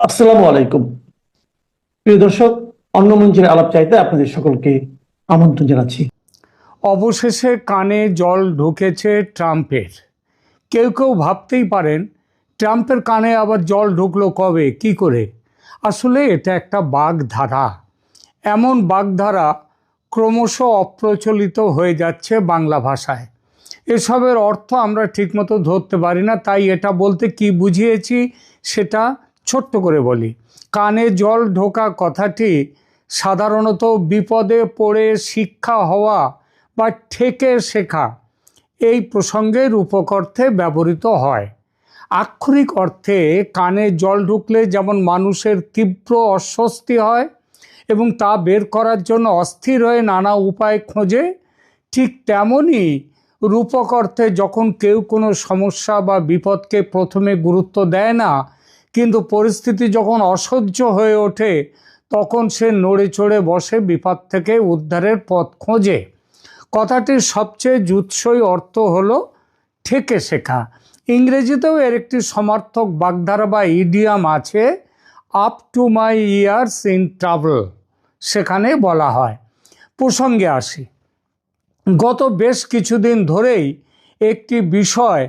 আসসালামু আলাইকুম। প্রিয় দর্শক, অন্য মঞ্চের আলাপ চাইতে আপনাদের সকলকে আমন্ত্রণ জানাচ্ছি। অবশেষে কানে জল ঢুকেছে ট্রাম্পের। কেউ কেউ ভাবতেই পারেন, ট্রাম্পের কানে আবার জল ঢুকলো কবে, কি করে? আসলে এটা একটা বাগধারা। এমন বাগধারা ক্রমশ অপ্রচলিত হয়ে যাচ্ছে বাংলা ভাষায়। এসবের অর্থ আমরা ঠিকমতো ধরতে পারি না, তাই এটা বলতে কি বুঝিয়েছি সেটা ছোট্ট করে বলি। কানে জল ঢোকা কথাটি সাধারণত বিপদে পড়ে শিক্ষা হওয়া বা ঠেকে শেখা, এই প্রসঙ্গের উপকর্থে ব্যবহৃত হয়। আক্ষরিক অর্থে কানে জল ঢুকলে যেমন মানুষের তীব্র অস্বস্তি হয় এবং তা বের করার জন্য অস্থির হয়ে নানা উপায় খোঁজে, ঠিক তেমনই রূপক অর্থে যখন কেউ কোনো সমস্যা বা বিপদকে প্রথমে গুরুত্ব দেয় না কিন্তু পরিস্থিতি যখন অসহ্য হয়ে ওঠে, তখন সে নড়ে চড়ে বসে বিপদ থেকে উদ্ধারের পথ খোঁজে। কথাটির সবচেয়ে জুৎসই অর্থ হলো ঠেকে শেখা। ইংরেজিতেও এর একটি সমার্থক বাগধারা বা ইডিয়াম আছে up to my ears in travel সেখানে বলা হয়। প্রসঙ্গে আসি। গত বেশ কিছুদিন ধরেই একটি বিষয়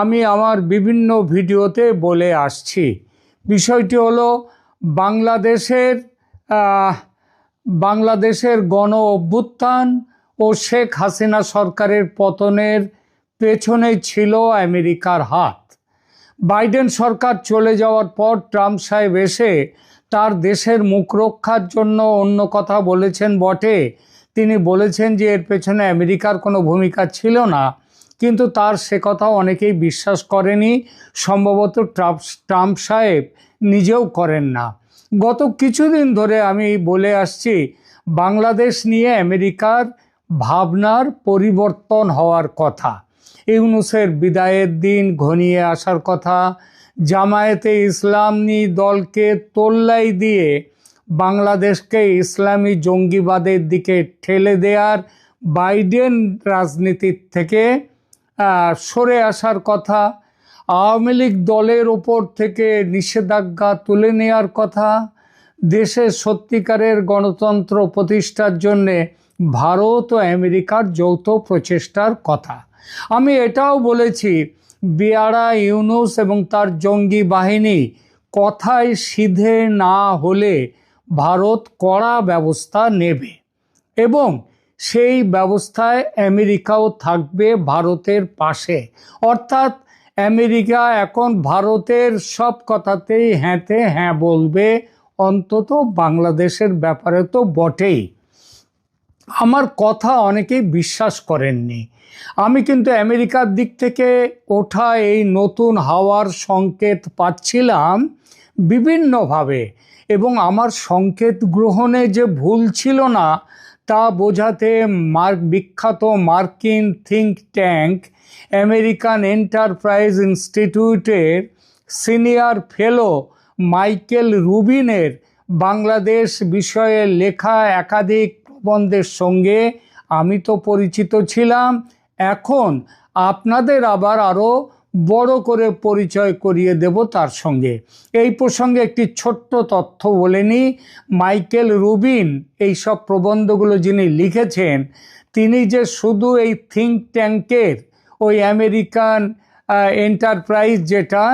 আমি আমার বিভিন্ন ভিডিওতে বলে আসছি। বিষয়টি হলো, বাংলাদেশের বাংলাদেশের গণ অভ্যুত্থান ও শেখ হাসিনা সরকারের পতনের পেছনে ছিল আমেরিকার হাত। বাইডেন সরকার চলে যাওয়ার পর ট্রাম্প সাহেব এসে তার দেশের মুখ রক্ষার জন্য অন্য কথা বলেছেন বটে। তিনি বলেছেন যে, এর পেছনে আমেরিকার কোনো ভূমিকা ছিল না। কিন্তু তার সে কথা অনেকেই বিশ্বাস করেনি। সম্ভবত ট্রাম্প ট্রাম্প সাহেব নিজেও করেন না। গত কিছুদিন ধরে আমি বলে আসছি, বাংলাদেশ নিয়ে আমেরিকার ভাবনার পরিবর্তন হওয়ার কথা। ইউনুসের বিদায়ের দিন ঘনিয়ে আসার কথা, জামায়াতে ইসলামী দলকে তোল্লাই দিয়ে বাংলাদেশকে ইসলামী জঙ্গিবাদের দিকে ঠেলে দেওয়ার বাইডেন রাজনীতির থেকে সরে আসার কথা, আওয়ামী লীগ দলের ওপর থেকে নিষেধাজ্ঞা তুলে নেওয়ার কথা, দেশের সত্যিকারের গণতন্ত্র প্রতিষ্ঠার জন্যে ভারত ও আমেরিকার যৌথ প্রচেষ্টার কথা। আমি এটাও বলেছি বিয়ারা ইউনুস এবং তার জঙ্গি বাহিনী কথায় সিধে না হলে ভারত কড়া ব্যবস্থা নেবে। এবং সেই ব্যবস্থায় আমেরিকাও থাকবে ভারতের পাশে। অর্থাৎ আমেরিকা এখন ভারতের সব কথাতেই হ্যাঁতে হ্যাঁ বলবে। অন্তত বাংলাদেশের ব্যাপারে তো বটেই। আমার কথা অনেকেই বিশ্বাস করেননি। আমি কিন্তু আমেরিকার দিক থেকে ওঠা এই নতুন হাওয়ার সংকেত পাচ্ছিলাম বিভিন্নভাবে। এবং আমার সংকেত গ্রহণে যে ভুল ছিল না তা বোঝাতে মার্ক, বিখ্যাত মার্কিন থিঙ্ক ট্যাঙ্ক, আমেরিকান এন্টারপ্রাইজ ইনস্টিটিউটের সিনিয়র ফেলো মাইকেল রুবিনের বাংলাদেশ বিষয়ে লেখা একাধিক প্রবন্ধের সঙ্গে আমি তো পরিচিত ছিলাম। এখন আপনাদের আবার আরও বড় করে পরিচয় করিয়ে দেব তার সঙ্গে। এই প্রসঙ্গে একটি ছোট্ট তথ্য বলে নিই মাইকেল রুবিন এই সব প্রবন্ধগুলো যিনি লিখেছেন, তিনি যে শুধু এই থিঙ্ক ট্যাঙ্কের ওই আমেরিকান এন্টারপ্রাইজ যেটা,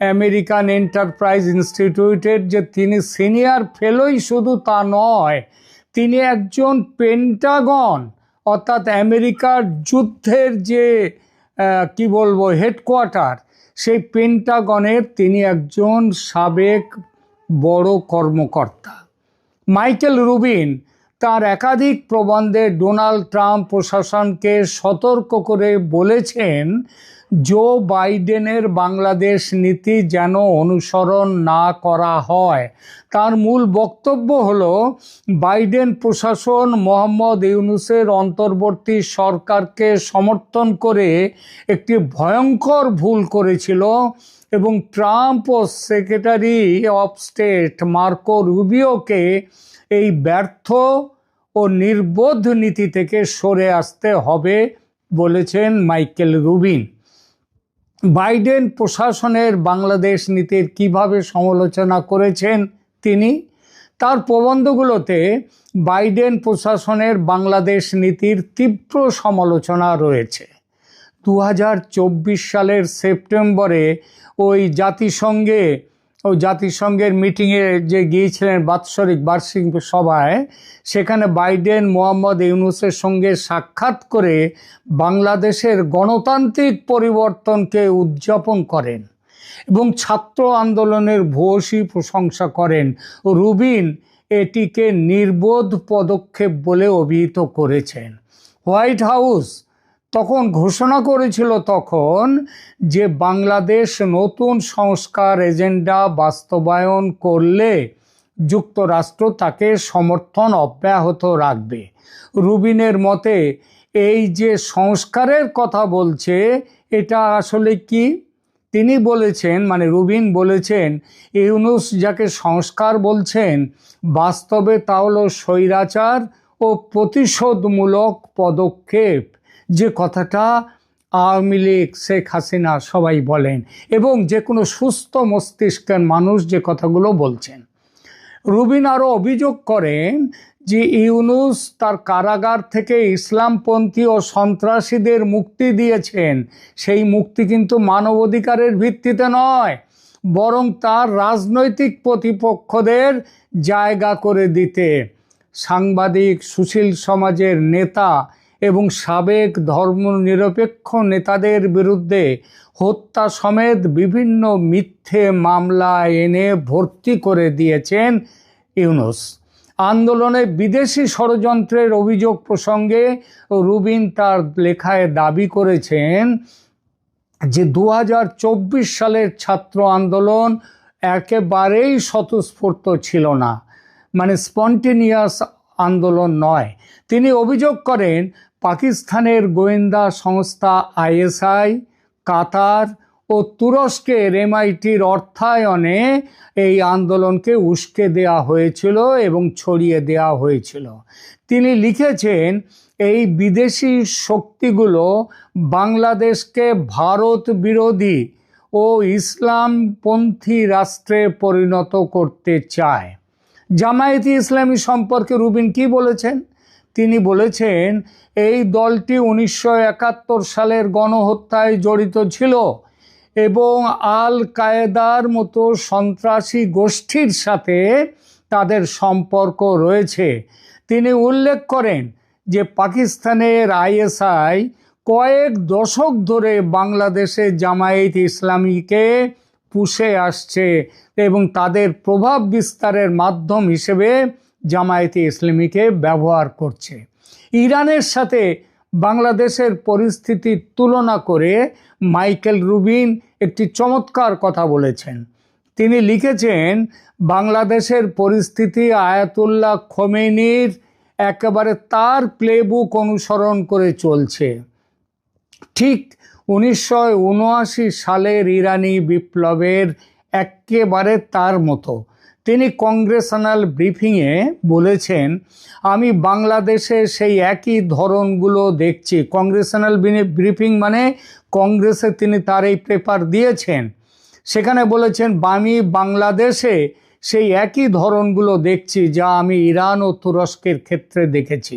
আমেরিকান এন্টারপ্রাইজ ইনস্টিটিউটের যে তিনি সিনিয়র ফেলোই শুধু তা নয়, তিনি একজন পেন্টাগন অর্থাৎ আমেরিকার যুদ্ধের যে কি বলব হেডকোয়ার্টার সেই পেন্টাগনের তিনি একজন সাবেক বড় কর্মকর্তা। মাইকেল রুবিন তার একাধিক প্রবন্ধে ডোনাল্ড ট্রাম্প প্রশাসনকে সতর্ক করে বলেছেন জো বাইডেনের বাংলাদেশ নীতি যেন অনুসরণ না করা হয়। তার মূল বক্তব্য হলো, বাইডেন প্রশাসন মোহাম্মদ ইউনুসের অন্তর্বর্তী সরকারকে সমর্থন করে একটি ভয়ঙ্কর ভুল করেছিল এবং ট্রাম্প ও সেক্রেটারি অফ স্টেট মার্কো রুবিওকে এই ব্যর্থ ও নির্বোধ নীতি থেকে সরে আসতে হবে বলেছেন মাইকেল রুবিন। বাইডেন প্রশাসনের বাংলাদেশ নীতির কীভাবে সমালোচনা করেছেন তিনি? তার প্রবন্ধগুলোতে বাইডেন প্রশাসনের বাংলাদেশ নীতির তীব্র সমালোচনা রয়েছে। দু হাজার চব্বিশ সালের সেপ্টেম্বরে ওই জাতিসংঘে ওই জাতিসংঘের মিটিংয়ে যে গিয়েছিলেন বাৎসরিক বার্ষিক সভায়, সেখানে বাইডেন মোহাম্মদ ইউনুসের সঙ্গে সাক্ষাৎ করে বাংলাদেশের গণতান্ত্রিক পরিবর্তনকে উদযাপন করেন এবং ছাত্র আন্দোলনের ভূয়সী প্রশংসা করেন। রুবিন এটিকে নির্বোধ পদক্ষেপ বলে অভিহিত করেছেন। হোয়াইট হাউস তখন ঘোষণা করেছিল তখন যে বাংলাদেশ নতুন সংস্কার এজেন্ডা বাস্তবায়ন করলে যুক্তরাষ্ট্র তাকে সমর্থন অব্যাহত রাখবে। রুবিনের মতে, এই যে সংস্কারের কথা বলছে, এটা আসলে কি? তিনি বলেছেন মানে রুবিন বলেছেন, ইউনুস যাকে সংস্কার বলছেন, বাস্তবে তা হলো স্বৈরাচার ও প্রতিশোধমূলক পদক্ষেপ। যে কথাটা আওয়ামী লীগ, শেখ হাসিনা সবাই বলেন এবং যে কোনো সুস্থ মস্তিষ্কের মানুষ যে কথাগুলো বলছেন। রুবিন আরও অভিযোগ করেন যে ইউনুস তার কারাগার থেকে ইসলামপন্থী ও সন্ত্রাসীদের মুক্তি দিয়েছেন। সেই মুক্তি কিন্তু মানবাধিকারের ভিত্তিতে নয়, বরং তার রাজনৈতিক প্রতিপক্ষদের জায়গা করে দিতে। সাংবাদিক সুশীল সমাজের নেতা এবং সাবেক ধর্মনিরপেক্ষ নেতাদের বিরুদ্ধে হত্যা সমেত বিভিন্ন মিথ্যে মামলা এনে ভর্তি করে দিয়েছেন ইউনুস। আন্দোলনে বিদেশি ষড়যন্ত্রের অভিযোগ প্রসঙ্গে রুবিন তার লেখায় দাবি করেছেন যে দু হাজার চব্বিশ সালের ছাত্র আন্দোলন একেবারেই স্বতঃস্ফূর্ত ছিল না মানে স্পন্টেনিয়াস আন্দোলন নয়। তিনি অভিযোগ করেন পাকিস্তানের গোয়েন্দা সংস্থা আইএসআই, কাতার ও তুরস্কের এমআইটির অর্থায়নে এই আন্দোলনকে উস্কে দেওয়া হয়েছিল এবং ছড়িয়ে দেওয়া হয়েছিল। তিনি লিখেছেন, এই বিদেশি শক্তিগুলো বাংলাদেশকে ভারত বিরোধী ও ইসলামপন্থী রাষ্ট্রে পরিণত করতে চায়। জামায়াতি ইসলামী সম্পর্কে রুবিন কি বলেছেন? তিনি বলেছেন, এই দলটি উনিশশো একাত্তর সালের গণহত্যায় জড়িত ছিল এবং আল কায়েদার মতো সন্ত্রাসী গোষ্ঠীর সাথে তাদের সম্পর্ক রয়েছে। তিনি উল্লেখ করেন যে, পাকিস্তানের আইএসআই কয়েক দশক ধরে বাংলাদেশে জামায়াত ইসলামীকে পুষে আসছে এবং তাদের প্রভাব বিস্তারের মাধ্যম হিসেবে জামায়াতে ইসলামীকে ব্যবহার করছে। ইরানের সাথে বাংলাদেশের পরিস্থিতির তুলনা করে মাইকেল রুবিন একটি চমৎকার কথা বলেছেন। তিনি লিখেছেন, বাংলাদেশের পরিস্থিতি আয়াতুল্লাহ খোমেনির একেবারে তার প্লেবুক অনুসরণ করে চলছে। ঠিক উনিশশো উনআশি সালের ইরানি বিপ্লবের একেবারে তার মতো। তিনি কংগ্রেশনাল ব্রিফিংয়ে বলেছেন, আমি বাংলাদেশে সেই একই ধরনগুলো দেখছি। কংগ্রেশনাল ব্রিফিং মানে কংগ্রেসে তিনি তার এই পেপার দিয়েছেন। সেখানে বলেছেন, আমি বাংলাদেশে সেই একই ধরনগুলো দেখছি যা আমি ইরান ও তুরস্কের ক্ষেত্রে দেখেছি।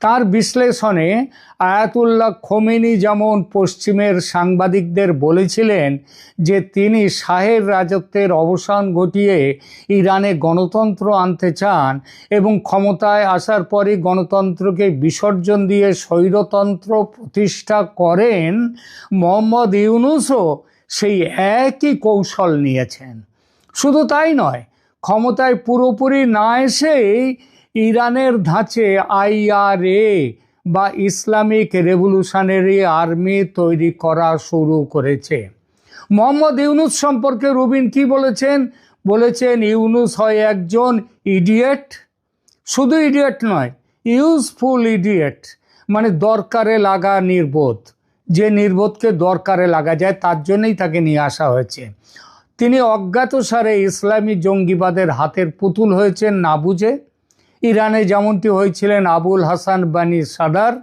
তার বিশ্লেষণে আয়াতুল্লাহ খোমেনি যেমন পশ্চিমের সাংবাদিকদের বলেছিলেন যে তিনি শাহের রাজত্বের অবসান ঘটিয়ে ইরানে গণতন্ত্র আনতে চান এবং ক্ষমতায় আসার পরে গণতন্ত্রকে বিসর্জন দিয়ে স্বৈরতন্ত্র প্রতিষ্ঠা করেন, মোহাম্মদ ইউনুসও সেই একই কৌশল নিয়েছেন। শুধু তাই নয়, ক্ষমতায় পুরোপুরি না এসেই ইরানের ধাঁচে আইআরএ বা ইসলামিক রেভলিউশনারি আর্মি তৈরি করা শুরু করেছে। মোহাম্মদ ইউনুস সম্পর্কে রুবিন কি বলেছেন? বলেছেন, ইউনুস হয় একজন ইডিয়েট। শুধু ইডিয়েট নয়, ইউজফুল ইডিয়েট মানে দরকারে লাগা নির্বোধ। যে নির্বোধকে দরকারে লাগা যায়, তার জন্যই তাকে নিয়ে আসা হয়েছে। তিনি অজ্ঞাতসারে ইসলামী জঙ্গিবাদের হাতের পুতুল হয়েছেন, না বুঝে। ইরানে যেমনটি হয়েছিলেন আবুল হাসান বানি সাদার,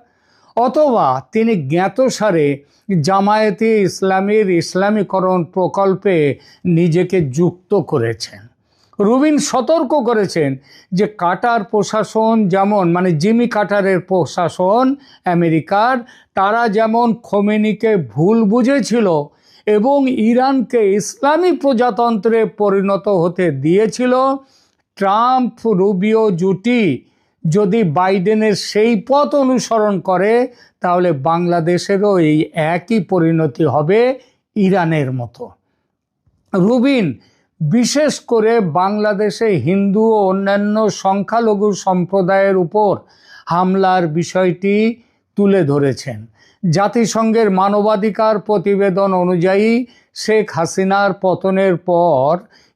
অথবা তিনি জ্ঞাতসারে জামায়াতে ইসলামীর ইসলামীকরণ প্রকল্পে নিজেকে যুক্ত করেছেন। রুবিন সতর্ক করেছেন যে কাটার প্রশাসন যেমন মানে জিমি কাটারের প্রশাসন আমেরিকার, তারা যেমন খোমেনিকে ভুল বুঝেছিল এবং ইরানকে ইসলামী প্রজাতন্ত্রে পরিণত হতে দিয়েছিল ট্রাম্প রুবিও জুটি যদি বাইডেনের সেই পথ অনুসরণ করে, তাহলে বাংলাদেশেরও এই একই পরিণতি হবে ইরানের মতো। রুবিন, বিশেষ করে বাংলাদেশে হিন্দু ও অন্যান্য সংখ্যালঘু সম্প্রদায়ের উপর হামলার বিষয়টি তুলে ধরেছেন। জাতিসংঘের মানবাধিকার প্রতিবেদন অনুযায়ী শেখ হাসিনার পতনের পর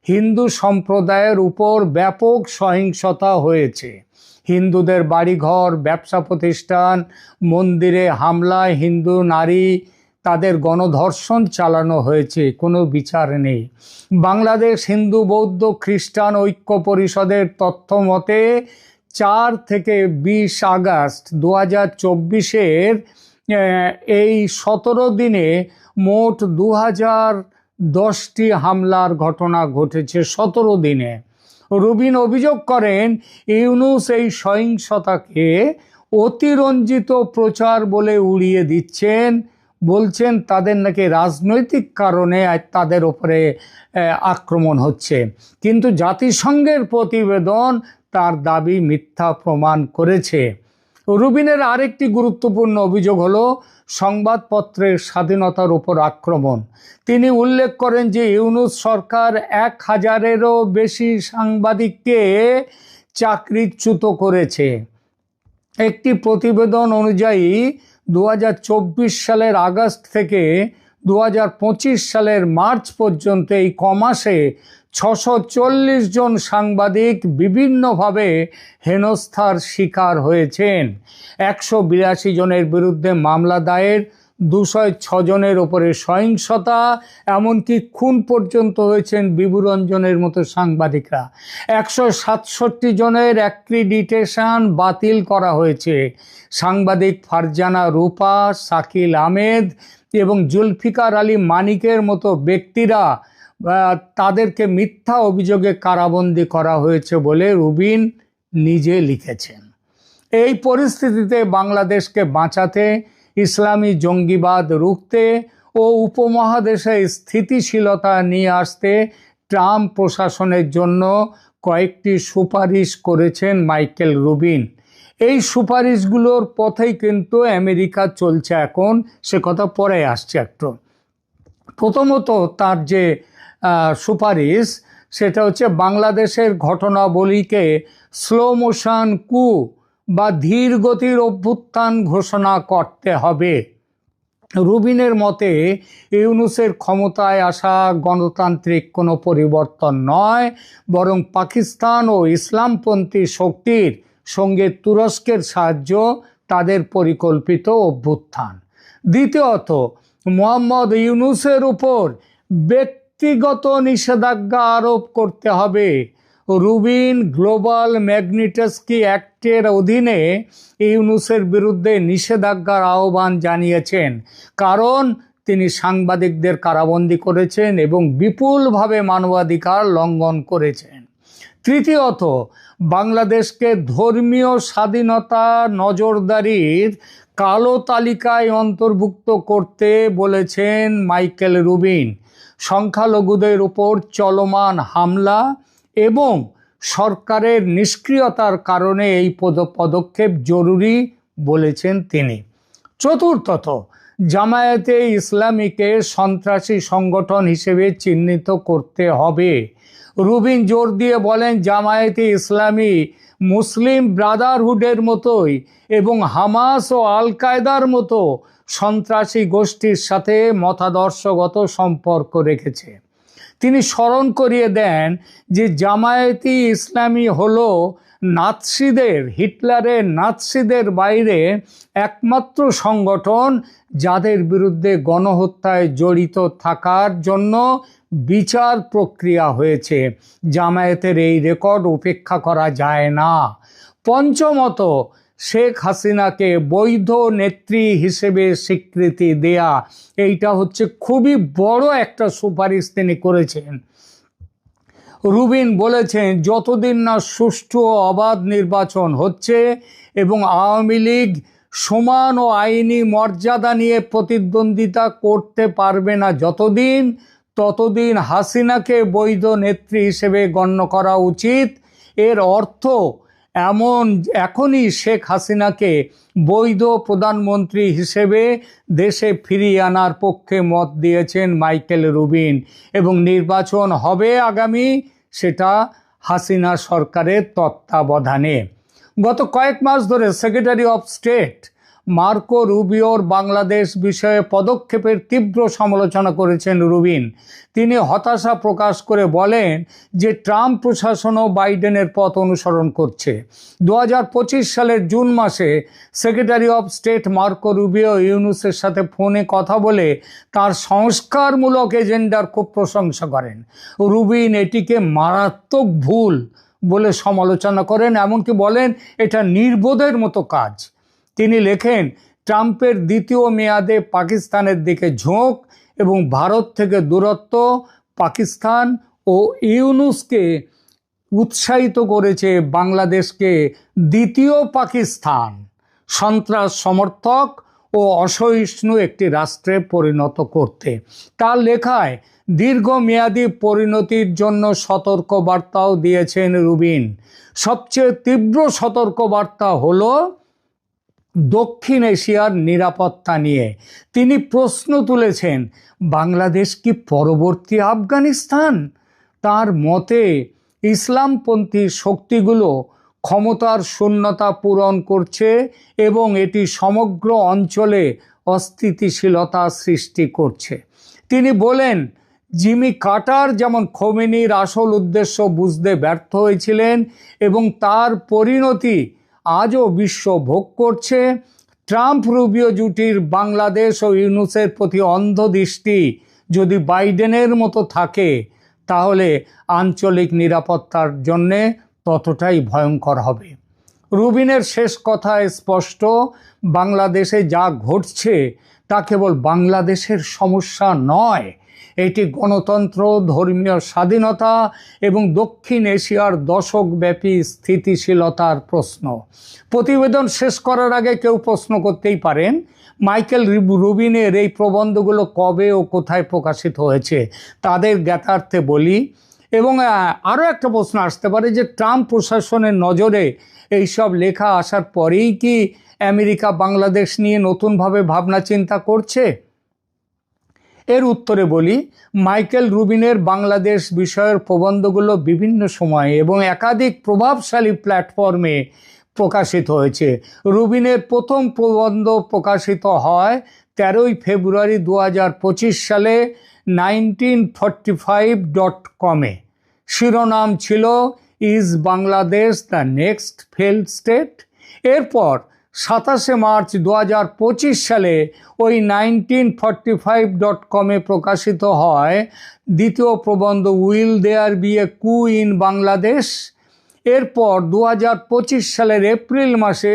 হিন্দু সম্প্রদায়ের উপর ব্যাপক সহিংসতা হয়েছে। হিন্দুদের বাড়িঘর, ব্যবসা প্রতিষ্ঠান, মন্দিরে হামলায় হিন্দু নারী, তাদের গণধর্ষণ চালানো হয়েছে, কোনো বিচার নেই। বাংলাদেশ হিন্দু বৌদ্ধ খ্রিস্টান ঐক্য পরিষদের তথ্য মতে, চার থেকে বিশ আগস্ট দু হাজার চব্বিশের এই সতেরো দিনে মোট দু হাজার দশটি হামলার ঘটনা ঘটেছে সতেরো দিনে। রুবিন অভিযোগ করেন, ইউনুস এই সহিংসতাকে অতিরঞ্জিত প্রচার বলে উড়িয়ে দিচ্ছেন। বলছেন, তাদের নাকি রাজনৈতিক কারণে তাদের ওপরে আক্রমণ হচ্ছে। কিন্তু জাতিসংঘের প্রতিবেদন তার দাবি মিথ্যা প্রমাণ করেছে। রুবিনের আরেকটি গুরুত্বপূর্ণ অভিযোগ হলো সংবাদপত্রের স্বাধীনতার উপর আক্রমণ। তিনি উল্লেখ করেন যে ইউনুস সরকার এক হাজারেরও বেশি সাংবাদিককে চাকরিচ্যুত করেছে। একটি প্রতিবেদন অনুযায়ী দু হাজার চব্বিশ সালের আগস্ট থেকে দু হাজার পঁচিশ সালের মার্চ পর্যন্ত এই কমাসে ছশো চল্লিশ জন সাংবাদিক বিভিন্নভাবে হেনস্থার শিকার হয়েছেন। একশো বিরাশি জনের বিরুদ্ধে মামলা দায়ের দুশো ছজনের ওপরে সহিংসতা, এমনকি খুন পর্যন্ত হয়েছেন বিভুরঞ্জনের মতো সাংবাদিকরা। একশো সাতষট্টি জনের অ্যাক্রিডিটেশন বাতিল করা হয়েছে। সাংবাদিক ফারজানা রূপা, শাকিল আহমেদ এবং জুলফিকার আলী মানিকের মতো ব্যক্তিরা তাদেরকে মিথ্যা অভিযোগে কারাবন্দি করা হয়েছে বলে রুবিন নিজে লিখেছেন। এই পরিস্থিতিতে বাংলাদেশকে বাঁচাতে, ইসলামী জঙ্গিবাদ রুখতে ও উপমহাদেশে স্থিতিশীলতা নিয়ে আসতে ট্রাম্প প্রশাসনের জন্য কয়েকটি সুপারিশ করেছেন মাইকেল রুবিন। এই সুপারিশগুলোর পথেই কিন্তু আমেরিকা চলছে এখন, সে কথা পরে আসছে একটু। প্রথমত তার যে সুপারিশ, সেটা হচ্ছে বাংলাদেশের ঘটনাবলীকে স্লো মোশন কু বা ধীর গতির অভ্যুত্থান ঘোষণা করতে হবে। রুবিনের মতে, ইউনুসের ক্ষমতায় আসা গণতান্ত্রিক কোনো পরিবর্তন নয়, বরং পাকিস্তান ও ইসলামপন্থী শক্তির সঙ্গে তুরস্কের সাহায্য, তাদের পরিকল্পিত অভ্যুত্থান। দ্বিতীয়ত, মোহাম্মদ ইউনুসের উপর ব্যক্তিগত নিষেধাজ্ঞা আরোপ করতে হবে। রুবিন গ্লোবাল ম্যাগনিটাস্কি অ্যাক্টের অধীনে ইউনুসের বিরুদ্ধে নিষেধাজ্ঞার আহ্বান জানিয়েছেন। কারণ তিনি সাংবাদিকদের কারাবন্দী করেছেন এবং বিপুলভাবে মানবাধিকার লঙ্ঘন করেছেন। তৃতীয়ত, বাংলাদেশকে ধর্মীয় স্বাধীনতা নজরদারির কালো তালিকায় অন্তর্ভুক্ত করতে বলেছেন মাইকেল রুবিন। সংখ্যালঘুদের উপর চলমান হামলা এবং সরকারের নিষ্ক্রিয়তার কারণে এই পদ, পদক্ষেপ জরুরি বলেছেন তিনি। চতুর্থত, জামায়াতে ইসলামীকে সন্ত্রাসী সংগঠন হিসেবে চিহ্নিত করতে হবে। রুবিন জোর দিয়ে বলেন, জামায়াতে ইসলামী মুসলিম ব্রাদারহুডের মতোই এবং হামাস ও আল কায়দার মতো সন্ত্রাসী গোষ্ঠীর সাথে মতাদর্শগত সম্পর্ক রেখেছে। তিনি স্মরণ করিয়ে দেন যে জামায়াতি ইসলামী হলো নাৎসিদের, হিটলারের নাৎসিদের বাইরে একমাত্র সংগঠন যাদের বিরুদ্ধে গণহত্যায় জড়িত থাকার জন্য বিচার প্রক্রিয়া হয়েছে। জামায়াতের এই রেকর্ড উপেক্ষা করা যায় না। পঞ্চমত শেখ হাসিনাকে বৈধ নেত্রী হিসেবে স্বীকৃতি দেয়া, এইটা হচ্ছে খুবই বড় একটা সুপারিশ তিনি করেছেন। রুবিন বলেছেন, যতদিন না সুষ্ঠু ও অবাধ নির্বাচন হচ্ছে এবং আওয়ামী লীগ সমান ও আইনি মর্যাদা নিয়ে প্রতিদ্বন্দ্বিতা করতে পারবে না যতদিন, ততদিন হাসিনাকে বৈধ নেত্রী হিসেবে গণ্য করা উচিত। এর অর্থ এমন এখনই শেখ হাসিনাকে বৈধ প্রধানমন্ত্রী হিসেবে দেশে ফিরিয়ে আনার পক্ষে মত দিয়েছেন মাইকেল রুবিন এবং নির্বাচন হবে আগামী সেটা হাসিনা সরকারের তত্ত্বাবধানে। গত কয়েক মাস ধরে সেক্রেটারি অফ স্টেট মার্কো রুবিওর বাংলাদেশ বিষয়ে পদক্ষেপের তীব্র সমালোচনা করেছেন রুবিন। তিনি হতাশা প্রকাশ করে বলেন যে ট্রাম্প প্রশাসনও বাইডেনের পথ অনুসরণ করছে। দু হাজার পঁচিশ সালের জুন মাসে secretary of state Marco Rubio ইউনুসের সাথে ফোনে কথা বলে তার সংস্কারমূলক এজেন্ডার খুব প্রশংসা করেন। রুবিন এটিকে মারাত্মক ভুল বলে সমালোচনা করেন, এমনকি বলেন এটা নির্বোধের মতো কাজ। তিনি লেখেন, ট্রাম্পের দ্বিতীয় মেয়াদে পাকিস্তানের দিকে ঝোঁক এবং ভারত থেকে দূরত্ব পাকিস্তান ও ইউনুসকে উৎসাহিত করেছে বাংলাদেশকে দ্বিতীয় পাকিস্তান। সন্ত্রাস সমর্থক ও অসহিষ্ণু একটি রাষ্ট্রে পরিণত করতে। তার লেখায়, দীর্ঘমেয়াদী পরিণতির জন্য সতর্ক বার্তাও দিয়েছেন রুবিন। সবচেয়ে তীব্র সতর্ক বার্তা হলো দক্ষিণ এশিয়ার নিরাপত্তা নিয়ে। তিনি প্রশ্ন তুলেছেন, বাংলাদেশ কি পরবর্তী আফগানিস্তান? তার মতে, ইসলামপন্থী শক্তিগুলো ক্ষমতার শূন্যতা পূরণ করছে এবং এটি সমগ্র অঞ্চলে অস্থিতিশীলতা সৃষ্টি করছে। তিনি বলেন, জিমি কাটার যেমন খোমেনির আসল উদ্দেশ্য বুঝতে ব্যর্থ হয়েছিলেন এবং তার পরিণতি আজও বিশ্ব ভোগ করছে। ট্রাম্প রুবিও জুটির বাংলাদেশ ও ইউনুসের প্রতি অন্ধ দৃষ্টি যদি বাইডেনের মতো থাকে, তাহলে আঞ্চলিক নিরাপত্তার জন্যে ততটাই ভয়ঙ্কর হবে। রুবিনের শেষ কথায় স্পষ্ট, বাংলাদেশে যা ঘটছে তা কেবল বাংলাদেশের সমস্যা নয় এটি গণতন্ত্র, ধর্মীয় স্বাধীনতা এবং দক্ষিণ এশিয়ার দশকব্যাপী স্থিতিশীলতার প্রশ্ন। প্রতিবেদন শেষ করার আগে কেউ প্রশ্ন করতেই পারেন, মাইকেল রিব- রুবিনের এই প্রবন্ধগুলো কবে ও কোথায় প্রকাশিত হয়েছে, তাদের জ্ঞাতার্থে বলি। এবং আরও একটা প্রশ্ন আসতে পারে যে, ট্রাম্প প্রশাসনের নজরে এইসব লেখা আসার পরেই কি আমেরিকা বাংলাদেশ নিয়ে নতুনভাবে ভাবনা চিন্তা করছে? এর উত্তরে বলি, মাইকেল রুবিনের বাংলাদেশ বিষয়ের প্রবন্ধগুলো বিভিন্ন সময়ে এবং একাধিক প্রভাবশালী প্ল্যাটফর্মে প্রকাশিত হয়েছে। রুবিনের প্রথম প্রবন্ধ প্রকাশিত হয় তেরোই ফেব্রুয়ারি দু হাজার পঁচিশ সালে নাইনটিন ফর্টি ফাইভ ডট কমে শিরোনাম ছিল, is Bangladesh the next fail state? এরপর সাতাশে মার্চ দু হাজার পঁচিশ সালে ওই নাইনটিন ফর্টি ফাইভ ডট কমে প্রকাশিত হয় দ্বিতীয় প্রবন্ধ উইল দেয়ার বি এ কু ইন বাংলাদেশ। এরপর দু হাজার পঁচিশ সালের এপ্রিল মাসে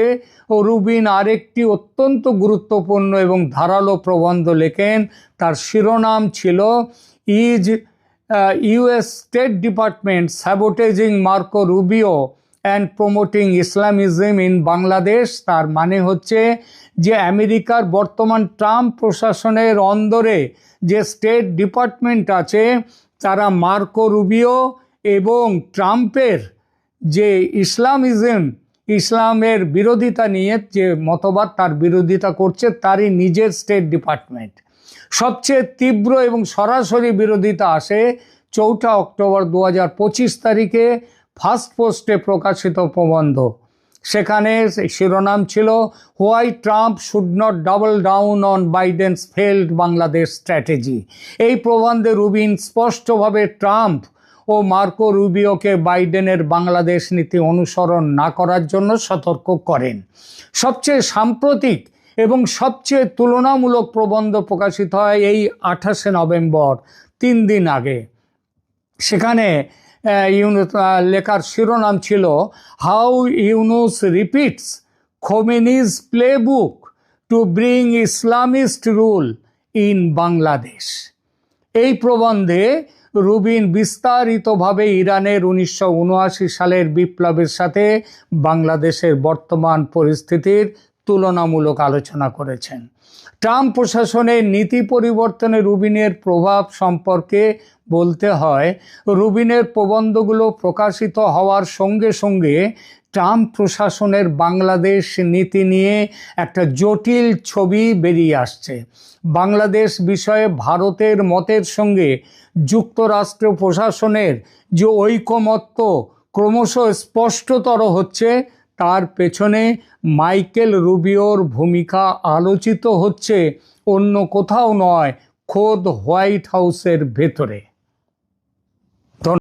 রুবিন আরেকটি অত্যন্ত গুরুত্বপূর্ণ এবং ধারালো প্রবন্ধ লেখেন। তার শিরোনাম ছিল, is US state department sabotaging Marco Rubio and promoting Islamism in Bangladesh তার মানে হচ্ছে যে আমেরিকার বর্তমান ট্রাম্প প্রশাসনের অন্দরে যে স্টেট ডিপার্টমেন্ট আছে, তারা মার্কো রুবিও এবং ট্রাম্পের যে ইসলামিজম, ইসলামের বিরোধিতা নিয়ে যে মতবাদ তার বিরোধিতা করছে, তারই নিজের স্টেট ডিপার্টমেন্ট সবচেয়ে তীব্র এবং সরাসরি বিরোধিতা আসে চৌঠা অক্টোবর দু হাজার পঁচিশ তারিখে ফার্স্ট পোস্টে প্রকাশিত প্রবন্ধ। সেখানে শিরোনাম ছিল, why Trump should not double down on Biden's failed Bangladesh strategy. এই প্রবন্ধে রুবিন স্পষ্টভাবে ট্রাম্প ও মার্কো রুবিওকে বাইডেনের বাংলাদেশ নীতি অনুসরণ না করার জন্য সতর্ক করেন। সবচেয়ে সাম্প্রতিক এবং সবচেয়ে তুলনামূলক প্রবন্ধ প্রকাশিত হয় এই আঠাশে নভেম্বর, তিন দিন আগে। সেখানে ইউনুস লেখার শিরোনাম ছিল how Yunus repeats Khomeini's playbook to bring Islamist rule in Bangladesh. এই প্রবন্ধে রুবিন বিস্তারিতভাবে ইরানের উনিশশো উনআশি সালের বিপ্লবের সাথে বাংলাদেশের বর্তমান পরিস্থিতির তুলনামূলক আলোচনা করেছেন। ট্রাম্প প্রশাসনের নীতি পরিবর্তনে রুবিনের প্রভাব সম্পর্কে বলতে হয়, রুবিনের প্রবন্ধগুলো প্রকাশিত হওয়ার সঙ্গে সঙ্গে ট্রাম্প প্রশাসনের বাংলাদেশ নীতি নিয়ে একটা জটিল ছবি বেরিয়ে আসছে। বাংলাদেশ বিষয়ে ভারতের মতের সঙ্গে যুক্তরাষ্ট্র প্রশাসনের যে ঐকমত্য ক্রমশ স্পষ্টতর হচ্ছে তার পেছনে মাইকেল রুবিওর ভূমিকা আলোচিত হচ্ছে অন্য কোথাও নয় খোদ হোয়াইট হাউসের ভেতরে।